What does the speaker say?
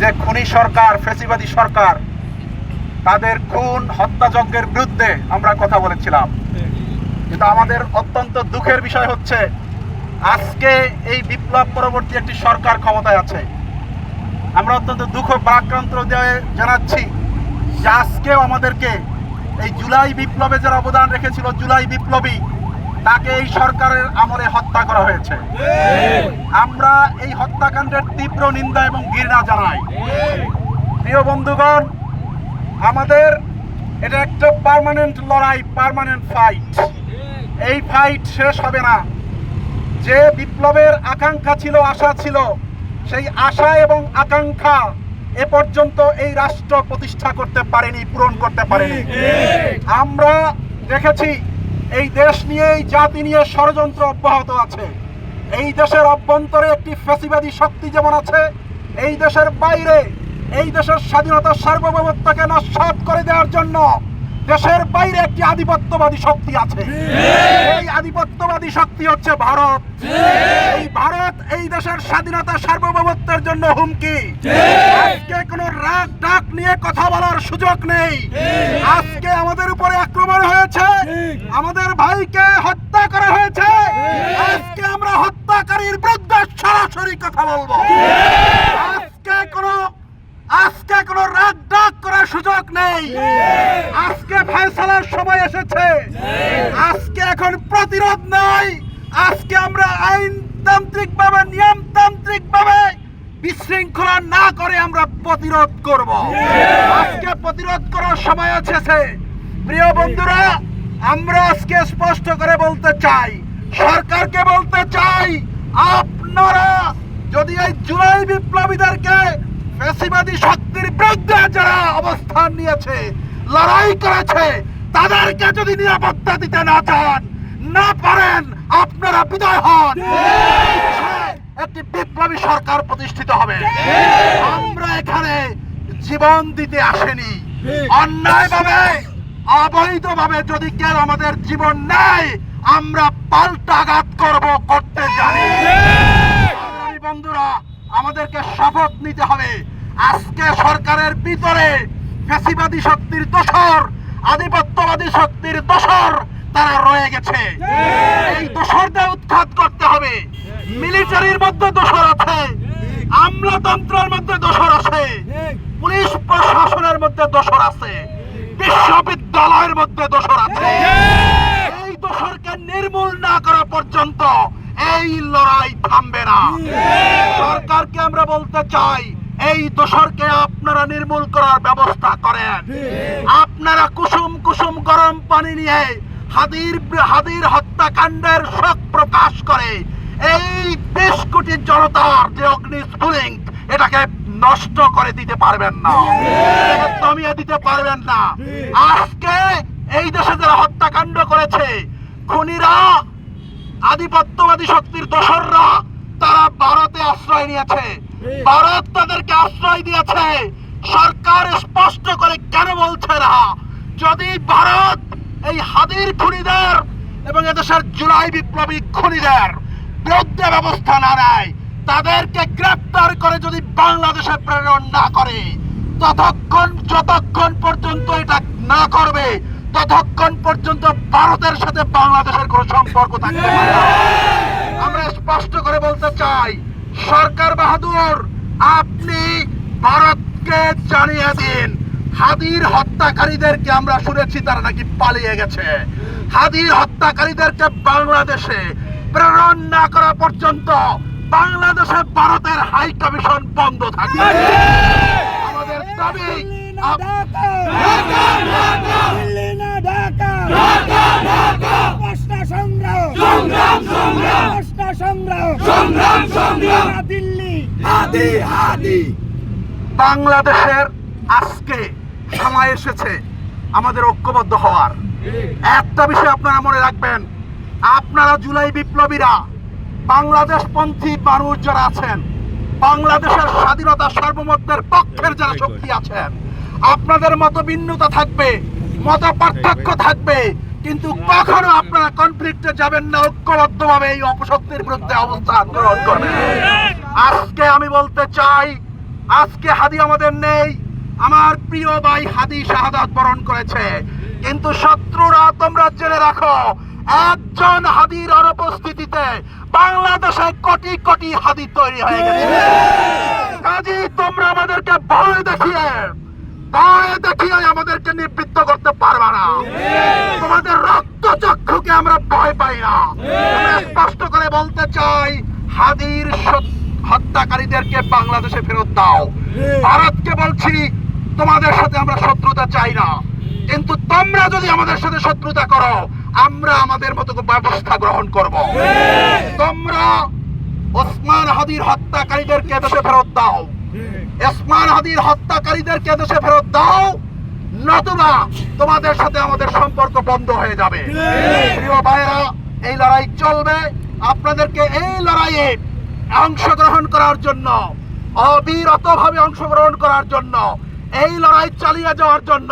যে খুনি সরকার, ফেসিবাদী সরকার, তাদের খুন হত্যাযজ্ঞের বিরুদ্ধে আমরা কথা বলেছিলাম। কিন্তু আমাদের অত্যন্ত দুঃখের বিষয় হচ্ছে, আজকে এই বিপ্লব পরবর্তী একটি সরকার ক্ষমতায় আছে। আমরা অত্যন্ত দুঃখ প্রাক্রান্ত হৃদয়ে জানাচ্ছি যে আজকেও আমাদেরকে এই জুলাই বিপ্লবে যারা অবদান রেখেছিল, জুলাই বিপ্লবী তাকে এই সরকারের আমলে হত্যা করা হয়েছে। আমরা এই হত্যাকাণ্ডের তীব্র নিন্দা এবং ঘৃণা জানাই। প্রিয় বন্ধুগণ আমাদের এটা একটা পার্মানেন্ট লড়াই পার্মানেন্ট ফাইট এই ফাইট শেষ হবে না। যে বিপ্লবের আকাঙ্ক্ষা ছিল আশা ছিল সেই আশা এবং আকাঙ্ক্ষা এ পর্যন্ত এই রাষ্ট্র প্রতিষ্ঠা করতে পারেনি পূরণ করতে পারেনি। আমরা দেখেছি এই দেশ নিয়ে এই জাতি নিয়ে ষড়যন্ত্র অব্যাহত আছে। এই দেশের অভ্যন্তরে একটি ফ্যাসিবাদী শক্তি যেমন আছে, এই দেশের বাইরে, এই দেশের স্বাধীনতা সার্বভৌমত্বকে নস্বাত করে দেওয়ার জন্য দেশের বাইরে একটি আধিপত্যবাদী শক্তি আছে। এই আধিপত্যবাদী শক্তি হচ্ছে ভারত। এই ভারত এই দেশের স্বাধীনতা সার্বভৌমত্বের জন্য হুমকি। আজকে কোনো রাগ ডাক নিয়ে কথা বলার সুযোগ নেই। আজকে আমাদের উপরে আক্রমণ হয়েছে আমাদের ভাইকে হত্যা করা হয়েছে আজকে আমরা হত্যাকারীর বিরুদ্ধে সরাসরি কথা বলব। আজকে কোনো আজকে কোনো রাগ ডাক করার সুযোগ নেই। আজকে ফয়সালার সময় এসেছে। আজকে এখন প্রতিরোধ নাই। আজকে আমরা আইনতান্ত্রিক ভাবে নিয়মতান্ত্রিক ভাবে বিশৃঙ্খলা না করে আমরা প্রতিরোধ করব। আজকে প্রতিরোধ করার সময় এসেছে। প্রিয় বন্ধুরা, আমরা আজকে স্পষ্ট করে বলতে চাই, সরকারকে বলতে চাই, আপনারা যদি এই জুলাই বিপ্লবীদেরকে ফ্যাসিবাদী শক্তির বিরুদ্ধে যারা অবস্থান নিয়েছে, লড়াই করেছে, তাদেরকে যদি নিরাপত্তা দিতে না চান, না পারেন, আপনারা বিদায় হন। একটি বিপ্লবী সরকার প্রতিষ্ঠিত হবে। আমরা এখানে জীবন দিতে আসেনি। অন্যায়ভাবে, অবৈধভাবে যদি কেউ আমাদের জীবন নেয়, আমরা পাল্টা আঘাত করব, করতে জানি। বন্ধুরা আমাদেরকে শপথ নিতে হবে। আজকে সরকারের ভিতরে ফ্যাসিবাদী শক্তির দোসর আধিপত্যবাদী শক্তির দোসর তারা রয়ে গেছে। এই দোসরদের উৎখাত করতে হবে। মিলিটারির মধ্যে দোসর আছে। আমলাতন্ত্রের মধ্যে দোসর আছে। পুলিশ প্রশাসনের মধ্যে দোসর আছে। বিশ্ববিদ্যালয়ের মধ্যে দোসর আছে। এই দোসরকে নির্মূল না করা পর্যন্ত এই লড়াই থামবে না। সরকারকে আমরা বলতে চাই এই দোসরকে আপনারা নির্মূল করার ব্যবস্থা করেন। আপনারা কুসুম কুসুম গরম পানি নিয়ে হাদির হাদির হত্যাকাণ্ডের শোক প্রকাশ করে এই বেশ কোটি জনতার যে অগ্নি স্ফুলিং এটাকে নষ্ট করে দিতে পারবেন না। দমিয়ে দিতে পারবেন না। আজকে এই দেশে যারা হত্যাকাণ্ড করেছে খুনিরা আধিপত্যবাদী শক্তির দোসররা তারা ভারতে আশ্রয় নিয়েছে। ভারত তাদেরকে আশ্রয় দিয়েছে। সরকার স্পষ্ট করে কেন বলছে না? যদি ভারত এই হাদির খুনিদের এবং এদেশের জুলাই বিপ্লবী খুনিদের বিরুদ্ধে ব্যবস্থা না নেয় তাদেরকে গ্রেপ্তার করে যদি বাংলাদেশে প্রেরণ না করে ততক্ষণ যতক্ষণ পর্যন্ত এটা না করবে ততক্ষণ পর্যন্ত ভারতের সাথে বাংলাদেশের কোনো সম্পর্ক থাকবে না। স্পষ্ট করে বলতে চাই সরকার বাহাদুর আপনি ভারতকে জানিয়ে দিন হাদির হত্যাকারীদেরকে আমরা শুনেছি তারা নাকি পালিয়ে গেছে। হাদির হত্যাকারীদেরকে বাংলাদেশে প্রেরণ না করা পর্যন্ত বাংলাদেশে ভারতের হাই কমিশন বন্ধ থাকবে। আমাদের দাবি সংগ্রাম। সংগ্রাম সংগ্রাম। সংগ্রাম সংগ্রাম। দিল্লি। বাংলাদেশের আজকে সময় এসেছে আমাদের ঐক্যবদ্ধ হওয়ার। একটা বিষয় আপনারা মনে রাখবেন আপনারা জুলাই বিপ্লবীরা বাংলাদেশ পন্থী মানুষ যারা আছেন বাংলাদেশের স্বাধীনতা সার্বভৌমত্বের পক্ষের যারা শক্তি আছেন আপনাদের মতো ভিন্নতা থাকবে মত পার্থক্য থাকবে কিন্তু কখনো আপনারা কনফ্লিক্টে যাবেন না, ঐক্যবদ্ধভাবে এই অপশক্তির বিরুদ্ধে অবস্থান গ্রহণ করবেন। আজকে আমি বলতে চাই, আজকে হাদি আমাদের নেই। আমার প্রিয় ভাই হাদি শাহাদাত বরণ করেছে। কিন্তু শত্রুরা তোমরা জেনে রাখো, একজন হাদির অনুপস্থিতিতে বাংলাদেশে কোটি কোটি হাদি তৈরি হয়ে গেছে। কাজী, তোমরা আমাদেরকে ভয় দেখিয়ে ভয় দেখিয়ে আমাদেরকে নিবৃত্ত করতে পারবে না। তোমাদের রক্ত চক্ষুকে আমরা ভয় পাই না। স্পষ্ট করে বলতে চাই হাদির হত্যাকারীদেরকে বাংলাদেশে ফেরত দাও। ভারতকে বলছি তোমাদের সাথে আমরা শত্রুতা চাই না। কিন্তু তোমরা যদি আমাদের সাথে শত্রুতা করো আমরা আমাদের মতো ব্যবস্থা গ্রহণ করব। তোমরা ওসমান হাদির হত্যাকারীদেরকে দেশে ফেরত দাও। ওসমান হাদির হত্যাকারীদেরকে দেশে ফেরত দাও। নতুবা তোমাদের সাথে আমাদের সম্পর্ক বন্ধ হয়ে যাবে। প্রিয় ভাইয়েরা এই লড়াই চলবে। আপনাদেরকে এই লড়াইয়ে অংশগ্রহণ করার জন্য অবিরতভাবে অংশগ্রহণ করার জন্য এই লড়াই চালিয়ে যাওয়ার জন্য